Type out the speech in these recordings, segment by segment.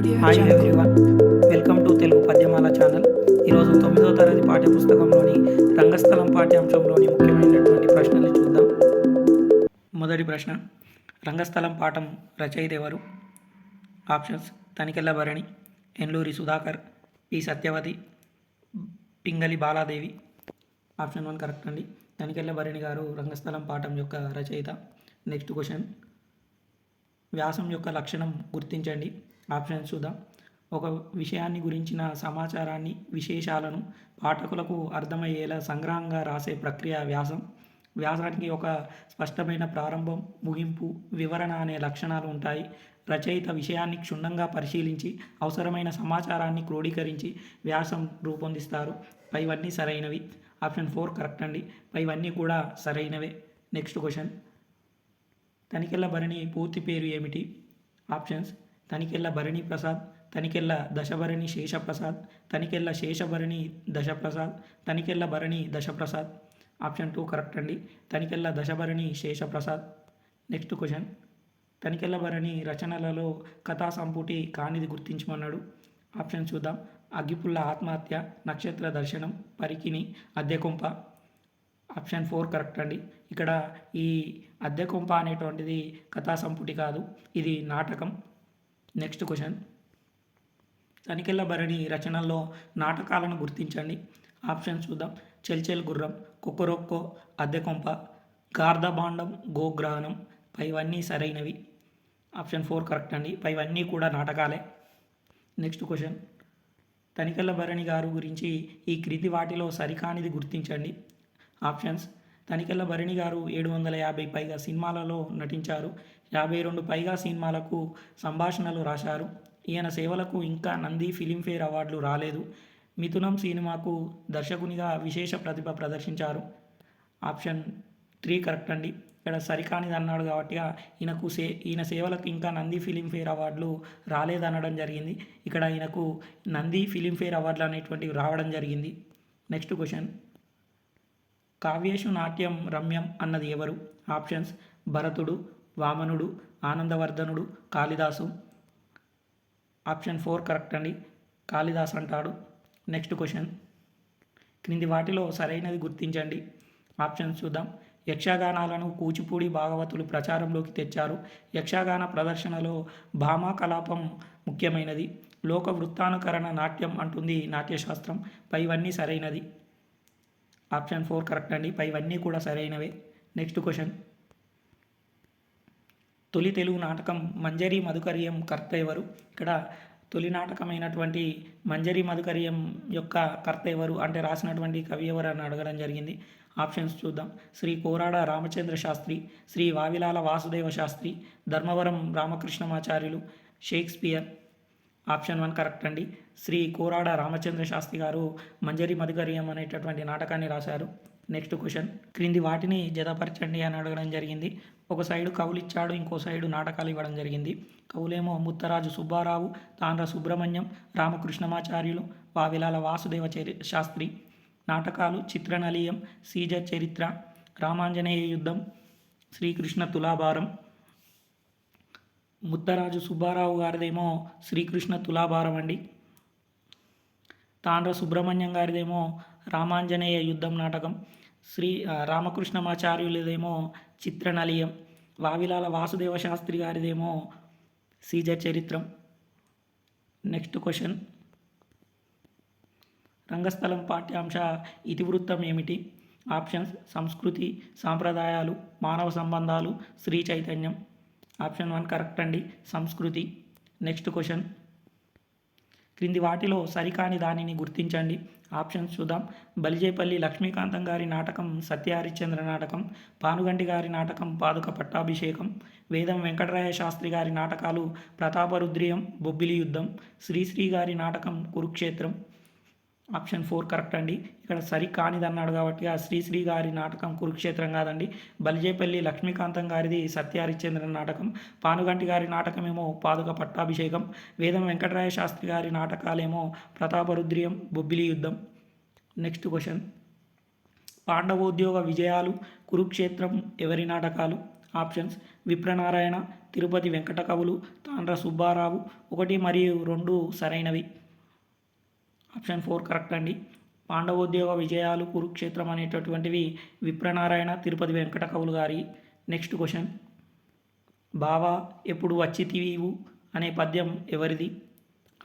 Hi. Everyone welcome to Telugu Padyamala channel ఈరోజు తొమ్మిదో తరగతి పాఠ్యపుస్తకంలోని రంగస్థలం పాఠ్యాంశంలోని ముఖ్యమైనటువంటి ప్రశ్నలు చూద్దాం. మొదటి ప్రశ్న రంగస్థలం పాఠం రచయిత ఎవరు? Options Tanikella Bharani Enluri Sudhakar P Satyavati Pingali Baladevi. Option one correct అండి. తనికెళ్ళ భరణి గారు రంగస్థలం పాఠం యొక్క రచయిత. నెక్స్ట్ క్వశ్చన్ వ్యాసం యొక్క లక్షణం గుర్తించండి. ఆప్షన్స్ చూద్దాం. ఒక విషయాన్ని గురించిన సమాచారాన్ని విశేషాలను పాఠకులకు అర్థమయ్యేలా సంగ్రహంగా రాసే ప్రక్రియ వ్యాసం. వ్యాసానికి ఒక స్పష్టమైన ప్రారంభం ముగింపు వివరణ అనే లక్షణాలు ఉంటాయి. రచయిత విషయాన్ని క్షుణ్ణంగా పరిశీలించి అవసరమైన సమాచారాన్ని క్రోడీకరించి వ్యాసం రూపొందిస్తారు. పైవన్నీ సరైనవి. ఆప్షన్ ఫోర్ కరెక్ట్ అండి. పైవన్నీ కూడా సరైనవే. Next question. తనికెళ్ళ భరణి పూర్తి పేరు ఏమిటి? Options. Tanikella Bharani Prasad Tanikella Dasabharani Seshaprasad Tanikella Seshabharani Dasaprasad Tanikella Bharani Dasaprasad. Option two correct అండి. తనికెళ్ళ దశభరణి శేషప్రసాద్. Next question. తనికెళ్ళ భరణి రచనలలో కథా సంపుటి కానిది గుర్తించమన్నాడు. ఆప్షన్ చూద్దాం. అగ్గిపుల్ల ఆత్మహత్య నక్షత్ర దర్శనం పరికిని అద్దెకొంప ఆప్షన్ ఫోర్ కరెక్ట్ అండి. ఇక్కడ ఈ అద్దె కొంప అనేటువంటిది కథా సంపుటి కాదు ఇది నాటకం. Next question. తనికెళ్ళ భరణి రచనల్లో నాటకాలను గుర్తించండి. ఆప్షన్ చూద్దాం. చెల్చెల్ గుర్రం కుక్కరొక్కో అద్దె కొంప గార్ధబాండం గోగ్రహణం పైవన్నీ సరైనవి. ఆప్షన్ ఫోర్ కరెక్ట్ అండి. పైవన్నీ కూడా నాటకాలే. Next question. తనికెళ్ళ భరణి గారు గురించి ఈ క్రితి వాటిలో సరికానిది గుర్తించండి. ఆప్షన్స్. తనికెళ్ళ భరణి గారు ఏడు వందల యాభై పైగా సినిమాలలో నటించారు. యాభై రెండు పైగా సినిమాలకు సంభాషణలు రాశారు. ఈయన సేవలకు ఇంకా నంది ఫిలింఫేర్ అవార్డులు రాలేదు. మిథునం సినిమాకు దర్శకునిగా విశేష ప్రతిభ ప్రదర్శించారు. ఆప్షన్ త్రీ కరెక్ట్ అండి. ఇక్కడ సరికానిది అన్నాడు కాబట్టి ఈయనకు సే ఈయన సేవలకు ఇంకా నంది ఫిలింఫేర్ అవార్డులు రాలేదనడం జరిగింది. ఇక్కడ ఈయనకు నంది ఫిలింఫేర్ అవార్డులు అనేటువంటివి రావడం జరిగింది. Next question. కావ్యేషు నాట్యం రమ్యం అన్నది ఎవరు? ఆప్షన్స్ భరతుడు వామనుడు ఆనందవర్ధనుడు కాళిదాసు. ఆప్షన్ ఫోర్ కరెక్ట్ అండి. కాళిదాస్ అంటాడు. Next question. క్రింది వాటిలో సరైనది గుర్తించండి. ఆప్షన్స్ చూద్దాం. యక్షగానాలను కూచిపూడి భాగవతులు ప్రచారంలోకి తెచ్చారు. యక్షగాన ప్రదర్శనలో భామా కలాపం ముఖ్యమైనది. లోక వృత్తానుకరణ నాట్యం అంటుంది నాట్యశాస్త్రం. పైవన్నీ సరైనది. ఆప్షన్ ఫోర్ కరెక్ట్ అండి. పైవన్నీ కూడా సరైనవే. Next question. తొలి తెలుగు నాటకం మంజరి మధుకర్యం కర్త ఎవరు? ఇక్కడ తొలి నాటకమైనటువంటి మంజరి మధుకర్యం యొక్క కర్త ఎవరు అంటే రాసినటువంటి కవి ఎవరు అని అడగడం జరిగింది. ఆప్షన్స్ చూద్దాం. Shri Korada Ramachandra Sastri Shri Vavilala Vasudeva Sastri Dharmavaram Ramakrishnamacharyulu Shakespeare option one correct అండి. శ్రీ కోరాడ రామచంద్ర శాస్త్రి గారు మంజరి మధుకర్యం అనేటటువంటి నాటకాన్ని రాశారు. Next question. క్రింది వాటిని జతపరచండి అని అడగడం జరిగింది. ఒక సైడు కవులు ఇచ్చాడు ఇంకో సైడు నాటకాలు ఇవ్వడం జరిగింది. కవులేమో ముత్తరాజు సుబ్బారావు తాండ్ర సుబ్రహ్మణ్యం రామకృష్ణమాచార్యులు వావిలాల వాసుదేవ చరి శాస్త్రి. నాటకాలు చిత్రనలీయం సీజ చరిత్ర రామాంజనేయ యుద్ధం శ్రీకృష్ణ తులాభారం. ముద్దరాజు సుబ్బారావు గారిదేమో శ్రీకృష్ణ తులాభారం అండి. తాండ్ర సుబ్రహ్మణ్యం గారిదేమో రామాంజనేయ యుద్ధం నాటకం. శ్రీ రామకృష్ణమాచార్యులదేమో చిత్రనలియం వావిలాల వాసుదేవ శాస్త్రి గారిదేమో సీజర్ చరిత్రం. Next question. రంగస్థలం పాఠ్యాంశ ఇతివృత్తం ఏమిటి? ఆప్షన్స్ సంస్కృతి సాంప్రదాయాలు మానవ సంబంధాలు శ్రీ చైతన్యం. ఆప్షన్ వన్ కరెక్ట్ అండి. సంస్కృతి. Next question. క్రింది వాటిలో సరికాని దానిని గుర్తించండి. ఆప్షన్స్ చూద్దాం. బలిజేపల్లి లక్ష్మీకాంతం గారి నాటకం సత్యహరిశ్చంద్ర నాటకం పానుగంటి గారి నాటకం పాదుక పట్టాభిషేకం వేదం వెంకటరాయ శాస్త్రి గారి నాటకాలు ప్రతాపరుద్రియం బొబ్బిలి యుద్ధం శ్రీశ్రీ గారి నాటకం కురుక్షేత్రం ఆప్షన్ ఫోర్ కరెక్ట్ అండి. ఇక్కడ సరి కానిదన్నాడు కాబట్టి ఆ శ్రీశ్రీ గారి నాటకం కురుక్షేత్రం కాదండి. బలిజేపల్లి లక్ష్మీకాంతం గారిది సత్యహరిశ్చంద్ర నాటకం. పానుగంటి గారి నాటకమేమో పాదుక పట్టాభిషేకం. వేదం వెంకటరాయ శాస్త్రి గారి నాటకాలేమో ప్రతాపరుద్రియం బొబ్బిలి యుద్ధం. Next question. పాండవోద్యోగ విజయాలు కురుక్షేత్రం ఎవరి నాటకాలు? ఆప్షన్స్. విప్రనారాయణ తిరుపతి వెంకట కవులు తాండ్ర సుబ్బారావు. ఒకటి మరియు రెండు సరైనవి. ఆప్షన్ ఫోర్ కరెక్ట్ అండి. పాండవోద్యోగ విజయాలు కురుక్షేత్రం అనేటటువంటివి విప్రనారాయణ తిరుపతి వెంకట కవులు గారి నెక్స్ట్ క్వశ్చన్. బావా ఎప్పుడు వచ్చి అనే పద్యం ఎవరిది?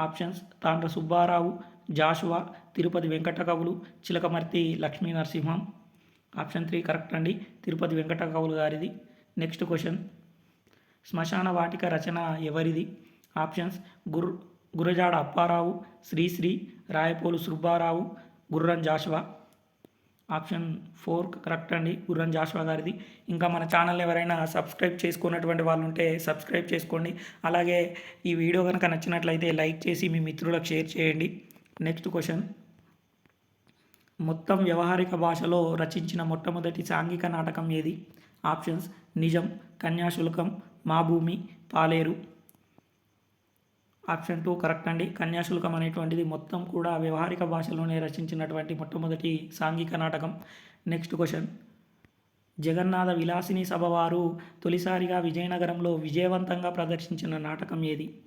ఆప్షన్స్ తాండ్ర సుబ్బారావు జాషువా తిరుపతి వెంకట కవులు Chilakamarti Lakshmi Narasimham. Option three correct అండి తిరుపతి వెంకట కవులు గారిది. Next question. శ్మశాన వాటిక రచన ఎవరిది? ఆప్షన్స్ గుర్ గురజాడ అప్పారావు శ్రీశ్రీ రాయపోలు సుబ్బారావు గుర్రం జాషువా. ఆప్షన్ ఫోర్ కరెక్ట్ అండి. గుర్రం జాషువా గారిది. ఇంకా మన ఛానల్ ఎవరైనా సబ్స్క్రైబ్ చేసుకున్నటువంటి వాళ్ళు ఉంటే సబ్స్క్రైబ్ చేసుకోండి. అలాగే ఈ వీడియో కనుక నచ్చినట్లయితే లైక్ చేసి మీ మిత్రులకు షేర్ చేయండి. Next question. మొత్తం వ్యవహారిక భాషలో రచించిన మొట్టమొదటి సాంఘిక నాటకం ఏది? ఆప్షన్స్ నిజం కన్యాశుల్కం మా భూమి పాలేరు. ఆప్షన్ టూ కరెక్ట్ అండి. కన్యాశుల్కం అనేటువంటిది మొత్తం కూడా వ్యవహారిక భాషలోనే రచించినటువంటి మొట్టమొదటి సాంఘిక నాటకం. Next question. జగన్నాథ విలాసిని సభ వారు తొలిసారిగా విజయనగరంలో విజయవంతంగా ప్రదర్శించిన నాటకం ఏది?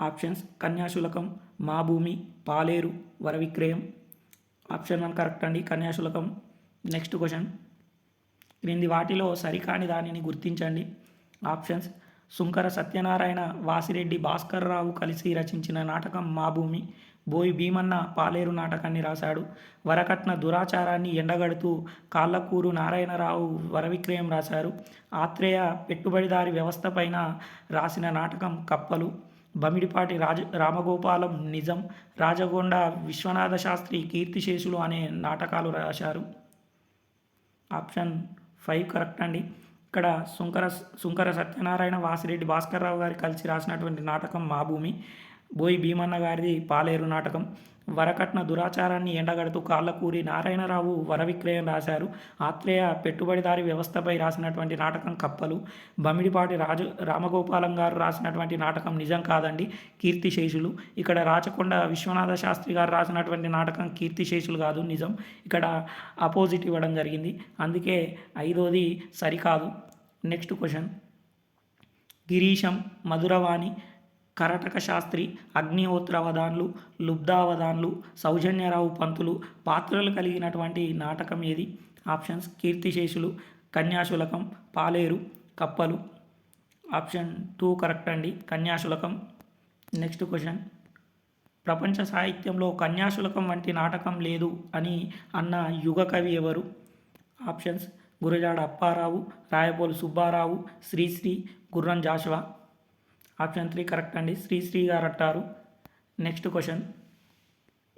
ఆప్షన్స్ కన్యాశులకం మా భూమి పాలేరు వరవిక్రయం. ఆప్షన్ వన్ కరెక్ట్ అండి కన్యాశులకం. Next question. క్రింది వాటిలో సరికాని దానిని గుర్తించండి. ఆప్షన్స్ సుంకర సత్యనారాయణ వాసిరెడ్డి భాస్కర్ రావు కలిసి రచించిన నాటకం మా భూమి. బోయి భీమన్న పాలేరు నాటకాన్ని రాశాడు. వరకట్న దురాచారాన్ని ఎండగడుతూ కాళ్ళకూరు నారాయణరావు వరవిక్రయం రాశారు. ఆత్రేయ పెట్టుబడిదారి వ్యవస్థపైన రాసిన నాటకం కప్పలు. బమిడిపాటి రాజ రామగోపాలం నిజం. రాజగొండ విశ్వనాథ శాస్త్రి కీర్తిశేషులు అనే నాటకాలు రాశారు. ఆప్షన్ ఫైవ్ కరెక్ట్ అండి. ఇక్కడ సుంకర సుంకర సత్యనారాయణ వాసిరెడ్డి భాస్కర్రావు గారు కలిసి రాసినటువంటి నాటకం మా భూమి. బోయి భీమన్న గారిది పాలేరు నాటకం. వరకట్న దురాచారాన్ని ఎండగడుతూ కాళ్ళకూరి నారాయణరావు వరవిక్రయం రాశారు. ఆత్రేయ పెట్టుబడిదారి వ్యవస్థపై రాసినటువంటి నాటకం కప్పలు. బమిడిపాటి రాజు రామగోపాలం గారు రాసినటువంటి నాటకం నిజం కాదండి కీర్తిశేషులు. ఇక్కడ రాచకొండ విశ్వనాథ శాస్త్రి గారు రాసినటువంటి నాటకం కీర్తిశేషులు కాదు నిజం. ఇక్కడ అపోజిట్ ఇవ్వడం జరిగింది. అందుకే ఐదోది సరికాదు. Next question. గిరీశం మధురవాణి కరటక శాస్త్రి అగ్నిహోత్రవధాన్లు లుబ్ధావధాన్లు సౌజన్యరావు పంతులు పాత్రలు కలిగినటువంటి నాటకం ఏది? ఆప్షన్స్ కీర్తిశేషులు కన్యాశులకం పాలేరు కప్పలు. ఆప్షన్ టూ కరెక్ట్ అండి కన్యాశులకం. Next question. ప్రపంచ సాహిత్యంలో కన్యాశులకం వంటి నాటకం లేదు అని అన్న యుగ కవి ఎవరు? Options Gurajada Apparao Rayapolu Subbarao Sri Sri Gurram Jashuva. Option three correct అండి. శ్రీశ్రీ గారు అంటారు. Next question.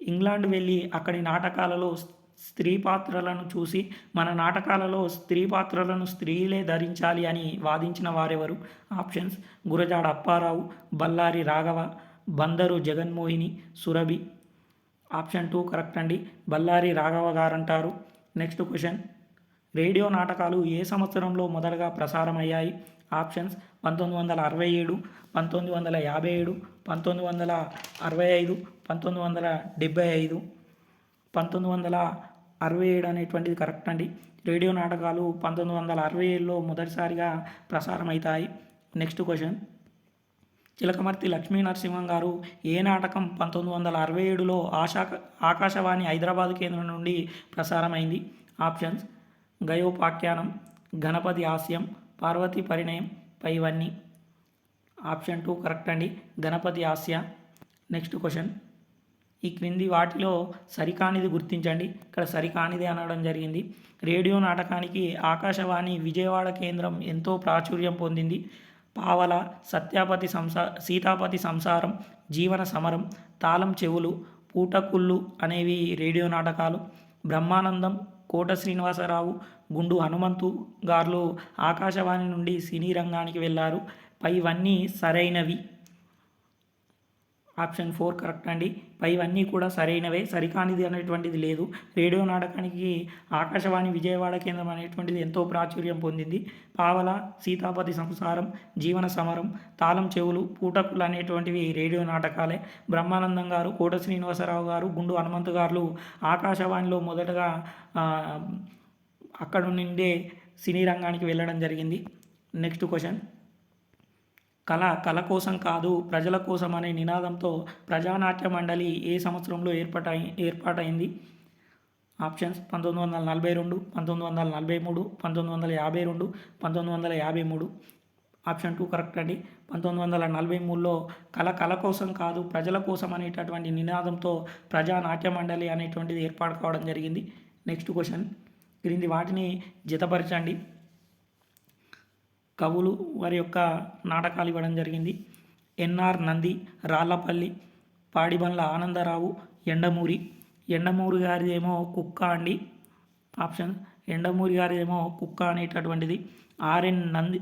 ఇంగ్లాండ్ వెళ్ళి అక్కడి నాటకాలలో స్త్రీ పాత్రలను చూసి మన నాటకాలలో స్త్రీ పాత్రలను స్త్రీలే ధరించాలి అని వాదించిన వారెవరు? Options. Gurajada Apparao Bellary Raghava Bandaru Jaganmohini Surabhi. Option two correct అండి. బల్లారి రాఘవ గారు అంటారు. Next question. రేడియో నాటకాలు ఏ సంవత్సరంలో మొదటగా ప్రసారమయ్యాయి? ఆప్షన్స్ పంతొమ్మిది వందల అరవై ఏడు పంతొమ్మిది వందల యాభై ఏడు పంతొమ్మిది వందల అరవై ఐదు పంతొమ్మిది వందల డెబ్బై ఐదు. పంతొమ్మిది వందల అరవై ఏడు అనేటువంటిది కరెక్ట్ అండి. రేడియో నాటకాలు పంతొమ్మిది వందల అరవై ఏడులో మొదటిసారిగా ప్రసారం అవుతాయి నెక్స్ట్ క్వశ్చన్. చిలకమర్తి లక్ష్మీ నరసింహం గారు ఏ నాటకం పంతొమ్మిది వందల అరవై ఏడులో ఆశా ఆకాశవాణి హైదరాబాద్ కేంద్రం నుండి ప్రసారమైంది? ఆప్షన్స్ గయోపాఖ్యానం గణపతి హాస్యం పార్వతి పరిణయం పైవన్నీ. ఆప్షన్ టూ కరెక్ట్ అండి. గణపతి హాస్య. Next question. ఈ క్రింది వాటిలో సరికానిది గుర్తించండి. ఇక్కడ సరికానిది అనడం జరిగింది. రేడియో నాటకానికి ఆకాశవాణి విజయవాడ కేంద్రం ఎంతో ప్రాచుర్యం పొందింది. పావల సత్యాపతి సంసా సీతాపతి సంసారం జీవన సమరం తాళం చెవులు పూటకుళ్ళు అనేవి రేడియో నాటకాలు. బ్రహ్మానందం కోట శ్రీనివాసరావు గుండు హనుమంతు గారు ఆకాశవాణి నుండి సినీ రంగానికి వెళ్ళారు పైవన్నీ సరైనవి. ఆప్షన్ ఫోర్ కరెక్ట్ అండి. పైవన్నీ కూడా సరైనవే. సరికానిది అనేటువంటిది లేదు. రేడియో నాటకానికి ఆకాశవాణి విజయవాడ కేంద్రం అనేటువంటిది ఎంతో ప్రాచుర్యం పొందింది. పావల సీతాపతి సంసారం జీవన సమరం తాళం చెవులు పూటకులు అనేటువంటివి రేడియో నాటకాలే. బ్రహ్మానందం గారు కోట శ్రీనివాసరావు గారు గుండు హనుమంతు గారు ఆకాశవాణిలో మొదటగా అక్కడ నుండే సినీ రంగానికి వెళ్ళడం జరిగింది. Next question. కళ కళ కోసం కాదు ప్రజల కోసం అనే నినాదంతో ప్రజానాట్య మండలి ఏ సంవత్సరంలో ఏర్పాటై ఏర్పాటైంది? ఆప్షన్స్ పంతొమ్మిది వందల నలభై రెండు పంతొమ్మిది వందల నలభై మూడు పంతొమ్మిది వందల యాభై రెండు పంతొమ్మిది వందల యాభై మూడు. ఆప్షన్ టూ కరెక్ట్ అండి. పంతొమ్మిది వందల నలభై మూడులో కళ కళ కోసం కాదు ప్రజల కోసం అనేటటువంటి నినాదంతో ప్రజా నాట్య మండలి అనేటువంటిది ఏర్పాటు కావడం జరిగింది. Next question. క్రింది వాటిని జతపరచండి. కవులు వారి యొక్క నాటకాలు ఇవ్వడం జరిగింది. ఎన్ఆర్ నంది రాళ్ళపల్లి పాడిబండ్ల ఆనందరావు ఎండమూరి. ఎండమూరి గారిదేమో కుక్క అండి. ఆప్షన్. ఎండమూరి గారిదేమో కుక్క అనేటటువంటిది. ఆర్ఎన్ నంది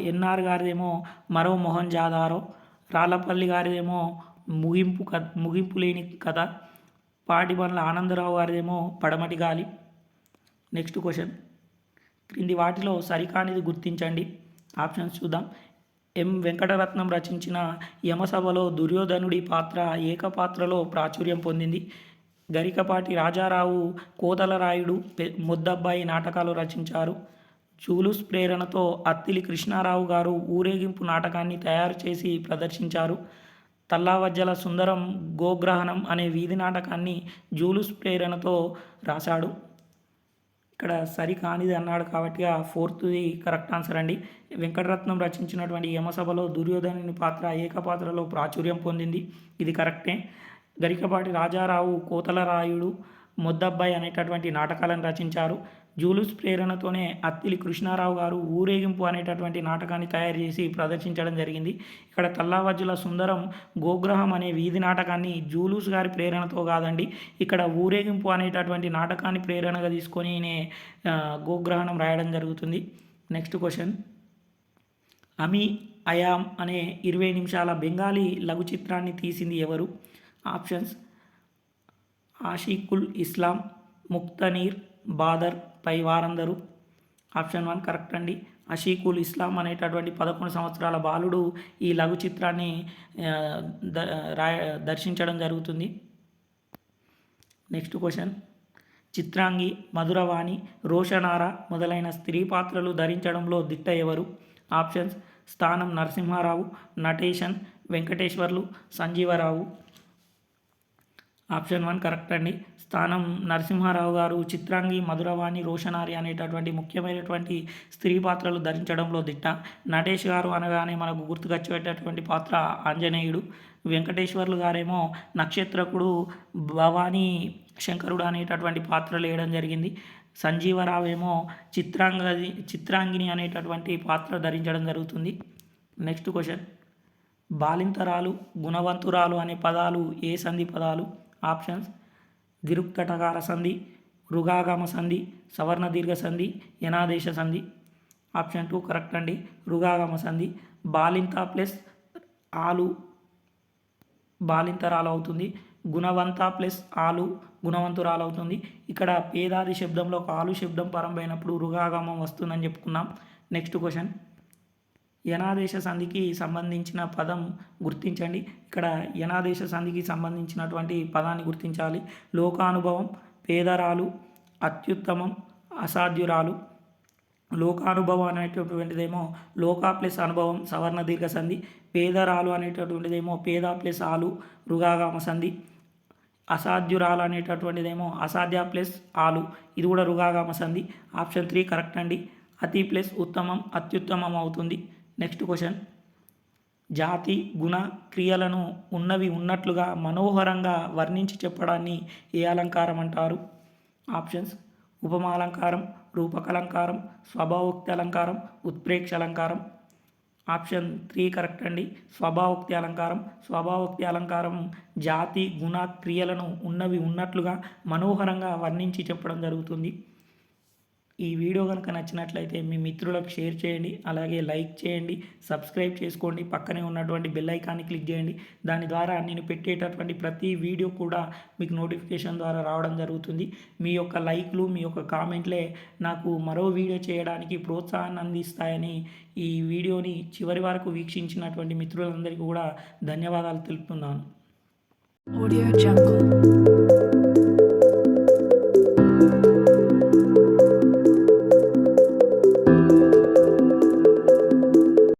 ఎన్ఆర్ గారిదేమో మరో మోహన్ జాదారో రాళ్ళపల్లి గారిదేమో ముగింపు కథ ముగింపు లేని కథ. పాటిబండ్ల ఆనందరావు గారిదేమో పడమటి గాలి. Next question. క్రింది వాటిలో సరికానిది గుర్తించండి. ఆప్షన్స్ చూద్దాం. ఎం వెంకటరత్నం రచించిన యమసభలో దుర్యోధనుడి పాత్ర ఏకపాత్రలో ప్రాచుర్యం పొందింది. గరికపాటి రాజారావు కోతలరాయుడు ముద్దబ్బాయి నాటకాలు రచించారు. జూలుస్ ప్రేరణతో అత్తిలి కృష్ణారావు గారు ఊరేగింపు నాటకాన్ని తయారు చేసి ప్రదర్శించారు. తల్లావజ్జల సుందరం గోగ్రహణం అనే వీధి నాటకాన్ని జూలుస్ ప్రేరణతో రాశాడు. ఇక్కడ సరి కానిది అన్నాడు కాబట్టి ఆ ఫోర్త్ది కరెక్ట్ ఆన్సర్ అండి. వెంకటరత్నం రచించినటువంటి యమసభలో దుర్యోధనుని పాత్ర ఏకపాత్రలో ప్రాచుర్యం పొందింది. ఇది కరెక్టే. గరికపాటి రాజారావు కోతలరాయుడు మొద్దబ్బాయి అనేటటువంటి నాటకాలను రచించారు. జూలూస్ ప్రేరణతోనే అత్తిలి కృష్ణారావు గారు ఊరేగింపు అనేటటువంటి నాటకాన్ని తయారు చేసి ప్రదర్శించడం జరిగింది. ఇక్కడ తల్లావజ్జుల సుందరం గోగ్రహం అనే వీధి నాటకాన్ని జూలూస్ గారి ప్రేరణతో కాదండి ఇక్కడ ఊరేగింపు అనేటటువంటి నాటకాన్ని ప్రేరణగా తీసుకొని గోగ్రహణం రాయడం జరుగుతుంది. Next question. అమీ అయామ్ అనే ఇరవై నిమిషాల బెంగాలీ లఘు చిత్రాన్ని తీసింది ఎవరు? ఆప్షన్స్. ఆషికుల్ ఇస్లాం ముక్తనీర్ బాదర్ పై వారందరూ. ఆప్షన్ వన్ కరెక్ట్ అండి. అషీకుల్ ఇస్లాం అనేటటువంటి పదకొండు సంవత్సరాల బాలుడు ఈ లఘు చిత్రాన్ని ద దర్శించడం జరుగుతుంది. Next question. చిత్రాంగి మధురవాణి రోషనార మొదలైన స్త్రీ పాత్రలు ధరించడంలో దిట్ట ఎవరు? Options. Sthanam Narasimharao Nateshan Venkateswarlu Sanjeevarao. Option one correct అండి. స్థానం నరసింహారావు గారు చిత్రాంగి మధురవాణి రోషనారి అనేటటువంటి ముఖ్యమైనటువంటి స్త్రీ పాత్రలు ధరించడంలో దిట్ట. నటేష్ గారు అనగానే మనకు గుర్తుకొచ్చేటటువంటి పాత్ర ఆంజనేయుడు. వెంకటేశ్వర్లు గారేమో నక్షత్రకుడు భవానీ శంకరుడు అనేటటువంటి పాత్రలు వేయడం జరిగింది. సంజీవరావు ఏమో చిత్రాంగది చిత్రాంగిని అనేటటువంటి పాత్ర ధరించడం జరుగుతుంది. Next question. బాలింతరాలు గుణవంతురాలు అనే పదాలు ఏ సంధి పదాలు? ఆప్షన్స్. దిరుక్తటకార సంధి రుగాగమ సంధి సవర్ణ దీర్ఘ సంధి యనాదేశ సంధి. ఆప్షన్ టూ కరెక్ట్ అండి. రుగాగమ సంధి బాలింత ప్లస్ ఆలు బాలింతరాలు అవుతుంది. గుణవంత ప్లస్ ఆలు గుణవంతురాలు అవుతుంది. ఇక్కడ పేదాది శబ్దంలో ఒక ఆలు శబ్దం పరంపైనప్పుడు రుగాగమం వస్తుందని చెప్పుకున్నాం. Next question. యనాదేశ సంధికి సంబంధించిన పదం గుర్తించండి. ఇక్కడ యనాదేశ సంధికి సంబంధించినటువంటి పదాన్ని గుర్తించాలి. లోకానుభవం పేదరాలు అత్యుత్తమం అసాధ్యురాలు. లోకానుభవం అనేటటువంటిదేమో లోకా ప్లస్ అనుభవం సవర్ణ దీర్ఘ సంధి. పేదరాలు అనేటటువంటిదేమో పేద ప్లస్ ఆలు రుగాగామ సంధి. అసాధ్యురాలు అనేటటువంటిదేమో అసాధ్య ప్లస్ ఆలు. ఇది కూడా రుగాగామ సంధి. ఆప్షన్ త్రీ కరెక్ట్ అండి. అతి ప్లస్ ఉత్తమం అత్యుత్తమం అవుతుంది. నెక్స్ట్ క్వశ్చన్ జాతి గుణ క్రియలను ఉన్నవి ఉన్నట్లుగా మనోహరంగా వర్ణించి చెప్పడాన్ని ఏ అలంకారం అంటారు? ఆప్షన్స్ ఉపమాలంకారం రూపకలంకారం స్వభావోక్తి అలంకారం ఉత్ప్రేక్ష అలంకారం. ఆప్షన్ త్రీ కరెక్ట్ అండి. స్వభావోక్తి అలంకారం. స్వభావోక్తి అలంకారం జాతి గుణ క్రియలను ఉన్నవి ఉన్నట్లుగా మనోహరంగా వర్ణించి చెప్పడం జరుగుతుంది. ఈ వీడియో కనుక నచ్చినట్లయితే మీ మిత్రులకు షేర్ చేయండి అలాగే లైక్ చేయండి సబ్స్క్రైబ్ చేసుకోండి పక్కనే ఉన్నటువంటి బెల్ ఐకాన్ని క్లిక్ చేయండి. దాని ద్వారా నేను పెట్టేటటువంటి ప్రతి వీడియో కూడా మీకు నోటిఫికేషన్ ద్వారా రావడం జరుగుతుంది. మీ యొక్క లైక్లు మీ యొక్క కామెంట్లే నాకు మరో వీడియో చేయడానికి ప్రోత్సాహాన్ని అందిస్తాయని ఈ వీడియోని చివరి వరకు వీక్షించినటువంటి మిత్రులందరికీ కూడా ధన్యవాదాలు తెలుపుతున్నాను. Audio Jungle.